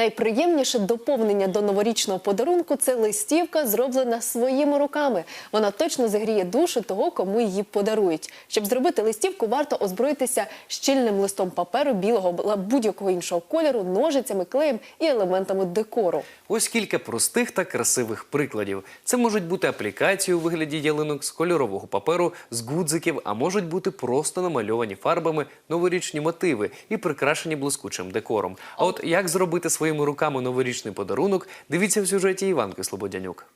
Найприємніше доповнення до новорічного подарунку це листівка, зроблена своїми руками. Вона точно загріє душу того, кому її подарують. Щоб зробити листівку, варто озброїтися щільним листом паперу білого будь-якого іншого кольору, ножицями, клеєм і елементами декору. Ось кілька простих та красивих прикладів. Це можуть бути аплікації у вигляді ялинок з кольорового паперу, з гудзиків, а можуть бути просто намальовані фарбами новорічні мотиви і прикрашені блискучим декором. А от як зробити своїми руками новорічний подарунок, дивіться в сюжеті Іванки Слободянюк.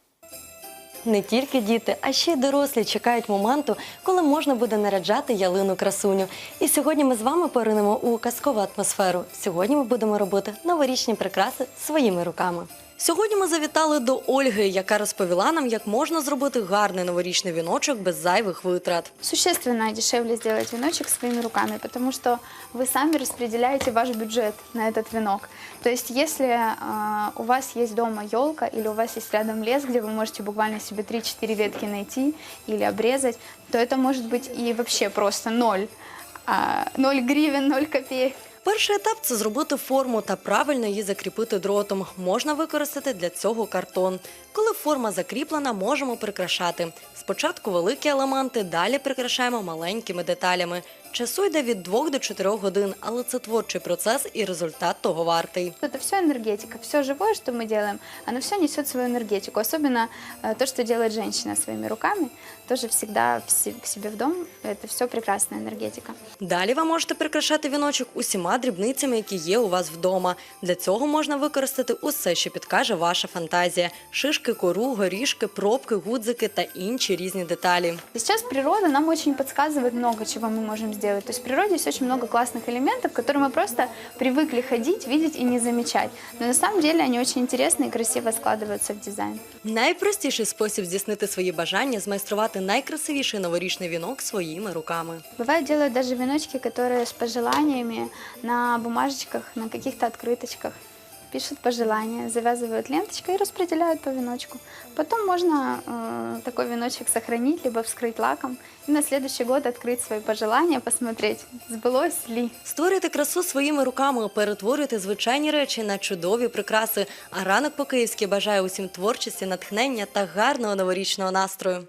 Не тільки діти, а ще й дорослі чекають моменту, коли можна буде наряджати ялину красуню. І сьогодні ми з вами поринемо у казкову атмосферу. Сьогодні ми будемо робити новорічні прикраси своїми руками. Сьогодні ми завітали до Ольги, яка розповіла нам, як можна зробити гарний новорічний віночок без зайвих витрат. Существенно дешевле сделать веночек своими руками, потому что вы сами распределяете ваш бюджет на этот венок. То есть, если э, у вас есть дома елка или у вас есть рядом лес, где вы можете буквально себе 3-4 ветки найти или обрезать, то это может быть и вообще просто ноль. А, ноль гривен, ноль копеек. Перший етап це зробити форму та правильно її закріпити дротом. Можна використати для цього картон. Коли форма закріплена, можемо прикрашати. Спочатку великі елементи, далі прикрашаємо маленькими деталями. Часу йде від 2 до 4 годин, але це творчий процес і результат того вартий. Это все энергетика, все живое, что мы делаем, оно все несет свою энергетику. Особенно э, то, что делает женщина своими руками, тоже всегда в се- к себе в дом. Это все прекрасная энергетика. Далі ви можете прикрашати віночок усіма дрібницями, які є у вас вдома. Для цього можна використати усе, що підкаже ваша фантазія: шишки, кору, горішки, пробки, гудзики та інші різні деталі. Сейчас природа нам очень подсказывает много, чего мы можем сделать. То есть в природе есть очень много классных элементов, которые мы просто привыкли ходить, видеть и не замечать. Но на самом деле они очень интересно и красиво складываются в дизайн. Найпростіший спосіб здійснити свої бажання змайструвати найкрасивіший новорічний вінок своїми руками. Бывает делают даже веночки, которые с пожеланиями на бумажечках, на каких-то открыточках. Пишут пожелания, завязывают ленточкой и распределяют по веночку. Потом можно э, такой веночек сохранить, либо вскрыть лаком и на следующий год открыть свои пожелания, посмотреть, сбылось ли. Створюйте красу своїми руками, перетворюйте звичайні речі на чудові прикраси. А ранок по-київськи бажає усім творчості, натхнення та гарного новорічного настрою.